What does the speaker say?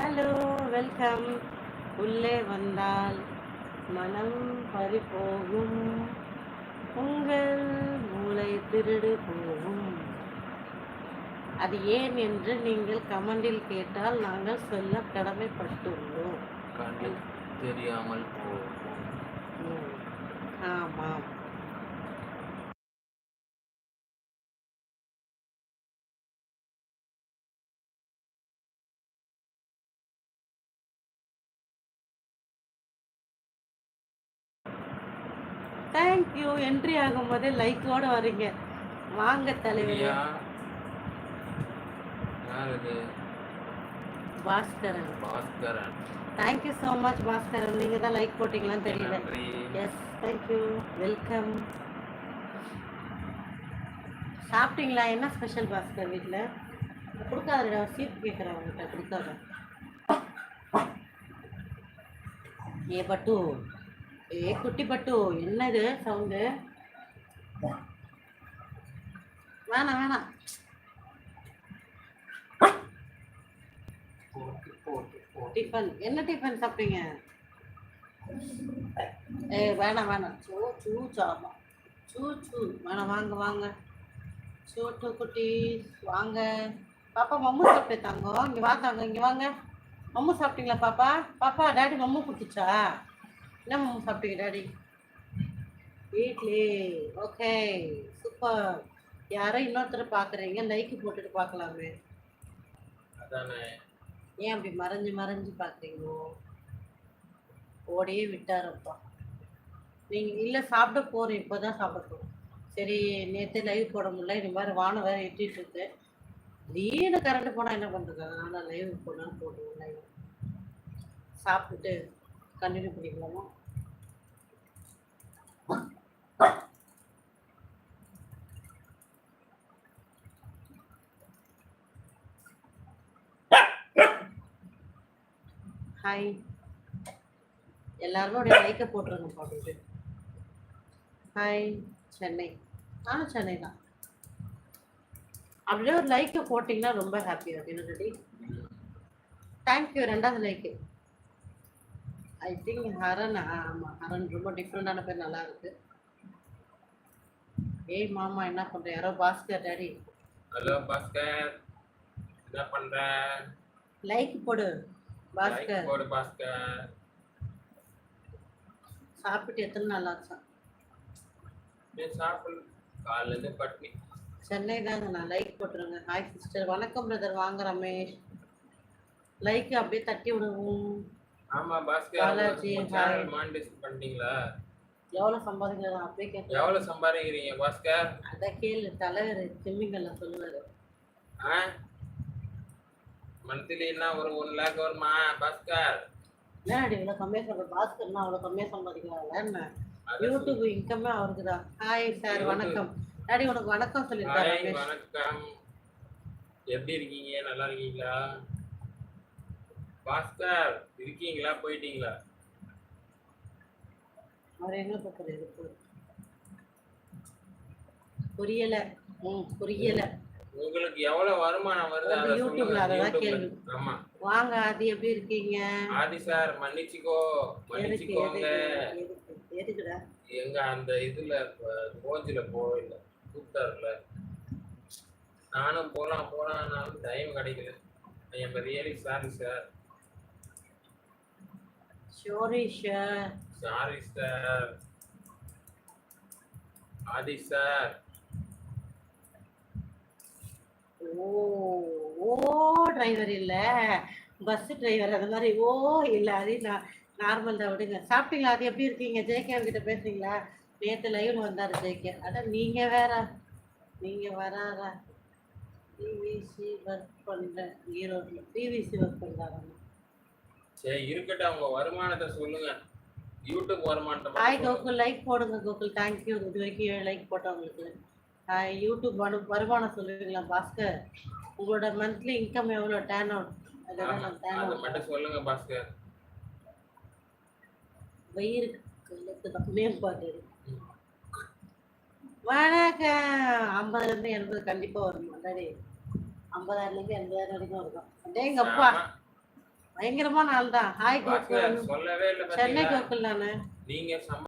Hello welcome. உள்ளே வந்தால் மனம் பறிபோகும். உங்கள் மூளை திருடு போகும். அது ஏன் என்று நீங்கள் கமெண்டில் கேட்டால் நாங்கள் சொல்ல கடமைப்பட்டுள்ளோம். தெரியாமல் போகும். ஆமாம். தேங்க்யூ என்ட்ரி ஆகும்போதே லைக்கோட வரீங்க வாங்க தலைவரே. Bhaskaran. Bhaskaran. Thank you so much Bhaskaran. நீங்கள் தான் லைக் போட்டிங்களான்னு தெரியல. எஸ் தேங்க்யூ வெல்கம் சாப்பிட்டீங்களா? என்ன ஸ்பெஷல் பாஸ்கர் வீட்டில் கொடுக்காதடா சீட் கேட்குறேன் அவங்ககிட்ட கொடுக்காத. ஏ பட்டு. ஏ குட்டி பட்டு என்னது சவுண்டு வேணாம் வேணாம். டிஃபன் என்ன டிஃபன் சாப்பிட்டீங்க? ஏ வேணாம் வேணாம். சூ சூ சாமா சூ சூ. வேணாம் வாங்க வாங்க. சூட்டு குட்டி வாங்க. பாப்பா மம்மு சாப்பிட்டு தாங்க இங்கே வாங்க இங்கே வாங்க. மம்மு சாப்பிட்டீங்களா பாப்பா? பாப்பா டேடி மம்மு குட்டிச்சா? என்ன மம்மு சாப்பிட்டீங்க டாடி வீட்லே ஓகே சூப்பர் யாரோ இன்னொருத்தர் பார்க்குறீங்க லைக்கு போட்டுட்டு பார்க்கலாமே அதானே. ஏன் அப்படி மறைஞ்சு மறைஞ்சு பார்க்குறீங்களோ ஓடியே விட்டாரப்பா நீங்கள் இல்லை சாப்பிட போகிறேன் இப்போ தான் சாப்பிட போகிறோம் சரி நேற்று லைவ் போட முடியல இந்த மாதிரி வானம் வேறு எட்டிட்டு இருக்கு. திடீர்னு கரண்ட் போனால் என்ன பண்ணுறது அதனால் லைவ் போனாலும் போட்டுருவோம் லைவ் சாப்பிட்டுட்டு கண்டினியூ பண்ணிக்கலாமா? ஹாய் எல்லாருமே அப்படியே லைக்கை போட்டுருங்க போட்டுட்டு ஹாய் சென்னை. நானும் சென்னை தான். அப்படியே ஒரு லைக்கை போட்டிங்கன்னா ரொம்ப ஹாப்பியாக இருக்கு என்ன தேங்க்யூ ரெண்டாவது லைக்கு ஐ திங்க் ஹரன் ஆமாம் ஹரன் ரொம்ப டிஃப்ரெண்டான பேர் நல்லா இருக்கு. ஏய் மாமா என்ன பண்ணுற யாரோ பாஸ்கர் டாடி. ஹலோ பாஸ்கர். என்ன பண்ற? லைக் போடு பாஸ்கர். போடு பாஸ்கர். சாப்பிட்டு எத்தனை நாள் ஆச்சா? நீ சாப்பிடு. காலைல இருந்து பட்னி சென்னை தாங்க நான் லைக் போட்டுருங்க. ஹாய் சிஸ்டர் வணக்கம் பிரதர் வாங்க ரமேஷ். லைக் அப்படியே தட்டி விடுவோம். ஆமா பாஸ்கர் hi. மானிடைஸ் பண்ணிட்டீங்களா எவ்வளோ சம்பாதிக்கலாம் அப்படியே கேட்கலாம் எவ்வளவு சம்பாதிக்கிறீங்க பாஸ்கர்? அதான் கேளு தலைவர் திமிங்கல்ல சொல்லுவாரு. ஆ? மந்த்லின்னா ஒரு ஒன் லேக் வருமா பாஸ்கர்? என்னடி இவ்வளோ கம்மியாக சொல்ற பாஸ்கர்னா அவ்வளோ கம்மியாக சம்பாதிக்கிறாங்க என்ன? அத யூடியூப் இன்கமே அவருக்கு தான் ஹாய் சார் வணக்கம். டாடி உனக்கு வணக்கம் சொல்லியிருக்காரு வணக்கம். எப்படி இருக்கீங்க? நல்லா இருக்கீங்களா? பாஸ்கர் இருக்கீங்களா? போயிட்டீங்களா? அவர் எங்க பார்க்குறது புரியல. ம் புரியல. உங்களுக்கு எவ்வளவு வருமானம் வருது? அதை யூடியூப்ல யூடியூப்ல. கேள்வி. ஆமா. வாங்க அது எப்படி இருக்கீங்க? ஆதி சார் மன்னிச்சுக்கோ. மன்னிச்சுக்கோங்க. எதுக்குடா? எங்க அந்த இதுல கோஞ்சில போகல. கூப்பிட்டாருல. நானும் போலாம் போலாம் டைம் கிடைக்கல. I am really sorry sir. Sorry sir sorry sir Aadhi sir oh oh driver இல்ல. பஸ் டிரைவர் அது மாதிரி. ஓ இல்ல அது நான் நார்மல் தான் விடுங்க. சாப்பிட்டீங்களா? அது எப்படி இருக்கீங்க? ஜேகே கிட்ட பேசுறீங்களா? நேத்து லைவ்ல வந்தாரு ஜேகே அட நீங்க வேற. நீங்க வராரா? பிவிசி ஒர்க் பண்றேன் ஈரோட்ல. பிவிசி ஒர்க் பண்றாங்க சரி இருக்கட்டும் அவங்க வருமானத்தை சொல்லுங்க. யூடியூப் வருமானத்தை ஹாய். கோகுல் லைக் போடுங்க கோகுல் தேங்க்யூ இது வரைக்கும் லைக் போட்டவங்களுக்கு. யூடியூப் வரு வருமானம் சொல்லுவீங்களா பாஸ்கர்? உங்களோட மந்த்லி இன்கம் எவ்வளோ டேன் அவுட் அதை மட்டும் சொல்லுங்க பாஸ்கர். வயிறு கழுத்து தான் மேம்பாடு வணக்கம். ஐம்பதுலேருந்து எண்பது கண்டிப்பாக வரும்? டாடி ஐம்பதாயிரம்லேருந்து எண்பதாயிரம் வரைக்கும் இருக்கும் டேங்கப்பா ஆமா. பயங்கரமான ஆள் தான் ஹாய் கோகுல் சென்னை கோகுல் நானு நீங்க